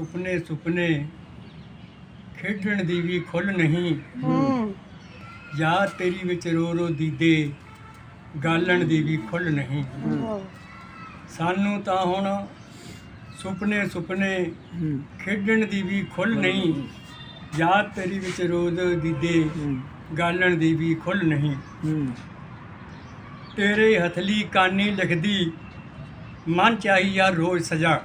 ਸੁਪਨੇ ਸੁਪਨੇ ਖੇਡਣ ਦੀ ਵੀ ਖੁੱਲ ਨਹੀਂ। ਹੂੰ। ਯਾਦ ਤੇਰੀ ਵਿੱਚ ਰੋ ਰੋ ਦੀਦੇ ਗਾਲਣ ਦੀ ਵੀ ਖੁੱਲ ਨਹੀਂ। ਸਾਨੂੰ ਤਾਂ ਹੁਣ ਸੁਪਨੇ ਸੁਪਨੇ ਖੇਡਣ ਦੀ ਵੀ ਖੁੱਲ ਨਹੀਂ। ਯਾਦ ਤੇਰੀ ਵਿੱਚ ਰੋਜ਼ ਦੀਦੇ ਗਾਲਣ ਦੀ ਵੀ ਖੁੱਲ ਨਹੀਂ। ਤੇਰੇ ਹਥਲੀ ਕਾਨੀ ਲਿਖਦੀ ਮਨ ਚਾਹੀ ਯਾਰ ਰੋਜ਼ ਸਜਾ।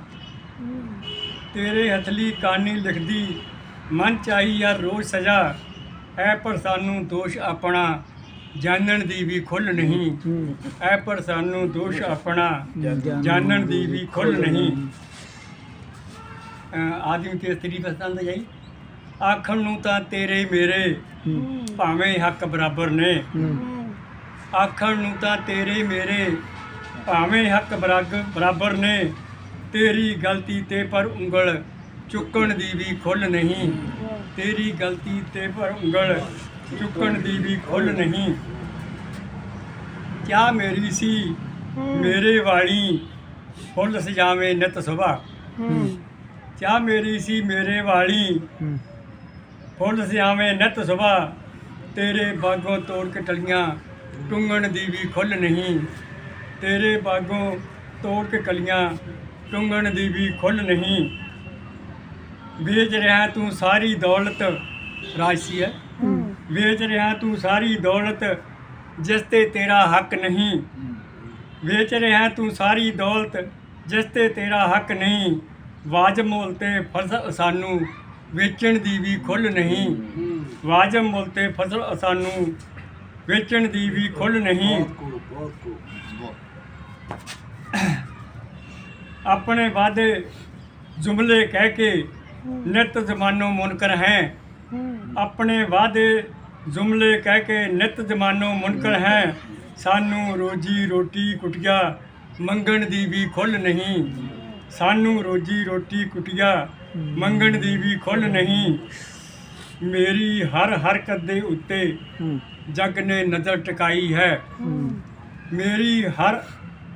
ਤੇਰੇ ਹਥਲੀ ਕਾਨੀ ਲਿਖਦੀ, ਮਨ ਚਾਹੀ ਯਾਰ ਰੋਜ਼ ਸਜਾ। ਐ ਪਰ ਸਾਨੂੰ ਦੋਸ਼ ਆਪਣਾ, ਜਾਣਨ ਦੀ ਵੀ ਖੁੱਲ ਨਹੀਂ। ਐ ਪਰ ਸਾਨੂੰ ਦੋਸ਼ ਆਪਣਾ, ਜਾਣਨ ਦੀ ਵੀ ਖੁੱਲ ਨਹੀਂ। ਆਦਮੀ ਕੇ ਤੇਰੀ ਪਸੰਦ ਜਾਈ ਆਖਣ ਨੂੰ ਤਾਂ ਤੇਰੇ ਮੇਰੇ, ਭਾਵੇਂ ਹੱਕ ਬਰਾਬਰ ਨੇ। ਆਖਣ ਨੂੰ ਤਾਂ ਤੇਰੇ ਮੇਰੇ, ਭਾਵੇਂ ਹੱਕ ਬਰਾਗ- ਬਰਾਬਰ ਨੇ। ਤੇਰੀ ਗਲਤੀ ਤੇ ਪਰ ਉਂਗਲ ਚੁੱਕਣ ਦੀ ਵੀ ਖੁੱਲ ਨਹੀਂ। ਤੇਰੀ ਗਲਤੀ ਤੇ ਪਰ ਉਂਗਲ ਚੁੱਕਣ ਦੀ ਵੀ ਖੁੱਲ ਨਹੀਂ। ਕਿਆ ਮੇਰੀ ਸੀ? ਮੇਰੇ ਵਾਲੀ ਫੁੱਲ ਸਜਾਵੇਂ ਨਿਤ ਸੁਭਾ। ਕਿਆ ਮੇਰੀ ਸੀ? ਮੇਰੇ ਵਾਲੀ ਫੁੱਲ ਸਜਾਵੇਂ ਨਿਤ ਸੁਭਾ। ਤੇਰੇ ਬਾਗੋਂ ਤੋੜ ਕੇ ਟਲੀਆਂ ਟੁੰਗਣ ਦੀ ਵੀ ਖੁੱਲ ਨਹੀਂ। ਤੇਰੇ ਬਾਗੋਂ ਤੋੜ ਕੇ ਕਲੀਆਂ ਟੁੰਗਣ ਦੀ ਵੀ ਖੁੱਲ ਨਹੀਂ। ਵੇਚ ਰਿਹਾ ਤੂੰ ਸਾਰੀ ਦੌਲਤ ਰਾਸ਼ੀ ਹੈ। ਵੇਚ ਰਿਹਾ ਤੂੰ ਸਾਰੀ ਦੌਲਤ, ਜਿਸ ਤੇ ਤੇਰਾ ਹੱਕ ਨਹੀਂ। ਵੇਚ ਰਿਹਾ ਤੂੰ ਸਾਰੀ ਦੌਲਤ, ਜਿਸ ਤੇ ਤੇਰਾ ਹੱਕ ਨਹੀਂ। ਵਾਜਬ ਮੁੱਲ ਤੇ ਫਸਲ ਸਾਨੂੰ ਵੇਚਣ ਦੀ ਵੀ ਖੁੱਲ ਨਹੀਂ। ਵਾਜਬ ਮੁੱਲ ਤੇ ਫਸਲ ਸਾਨੂੰ ਵੇਚਣ ਦੀ ਵੀ ਖੁੱਲ ਨਹੀਂ। ਆਪਣੇ ਵਾਦੇ ਜੁਮਲੇ ਕਹਿ ਕੇ ਨਿਤ ਜ਼ਮਾਨੋ ਮੁਨਕਰ ਹੈ। ਆਪਣੇ ਵਾਦੇ ਜੁਮਲੇ ਕਹਿ ਕੇ ਨਿਤ ਜ਼ਮਾਨੋ ਮੁਨਕਰ ਹੈ। ਸਾਨੂੰ ਰੋਜੀ ਰੋਟੀ ਕੁਟਿਆ, ਮੰਗਣ ਦੀ ਵੀ ਖੁੱਲ ਨਹੀਂ। ਸਾਨੂੰ ਰੋਜੀ ਰੋਟੀ ਕੁਟਿਆ, ਮੰਗਣ ਦੀ ਵੀ ਖੁੱਲ ਨਹੀਂ। ਮੇਰੀ ਹਰ ਹਰਕਤ ਦੇ ਉੱਤੇ ਜੱਗ ਨੇ ਨਜ਼ਰ ਟਿਕਾਈ ਹੈ। ਮੇਰੀ ਹਰ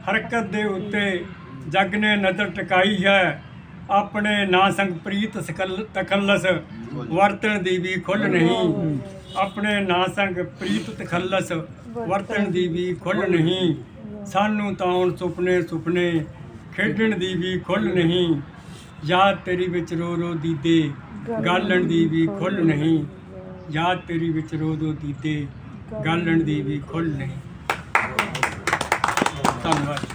ਹਰਕਤ ਦੇ ਉੱਤੇ ਜਗ ਨੇ ਨਜ਼ਰ ਟਿਕਾਈ ਹੈ। ਆਪਣੇ ਨਾ ਸੰਗ ਪ੍ਰੀਤ ਸਕਲ ਤਖੱਲਸ ਵਰਤਣ ਦੀ ਵੀ ਖੁੱਲ ਨਹੀਂ। ਆਪਣੇ ਨਾ ਸੰਗ ਪ੍ਰੀਤ ਤਖੱਲਸ ਵਰਤਣ ਦੀ ਵੀ ਖੁੱਲ ਨਹੀਂ। ਸਾਨੂੰ ਤਾਂ ਹੁਣ ਸੁਪਨੇ ਸੁਪਨੇ ਖੇਡਣ ਦੀ ਵੀ ਖੁੱਲ ਨਹੀਂ। ਯਾਦ ਤੇਰੀ ਵਿੱਚ ਰੋ ਰੋ ਦੀਦੇ, ਗਾਲਣ ਦੀ ਵੀ ਖੁੱਲ ਨਹੀਂ। ਯਾਦ ਤੇਰੀ ਵਿੱਚ ਰੋ ਰੋ ਦੀਦੇ, ਗਾਲਣ ਦੀ ਵੀ ਖੁੱਲ ਨਹੀਂ। ਧੰਨਵਾਦ।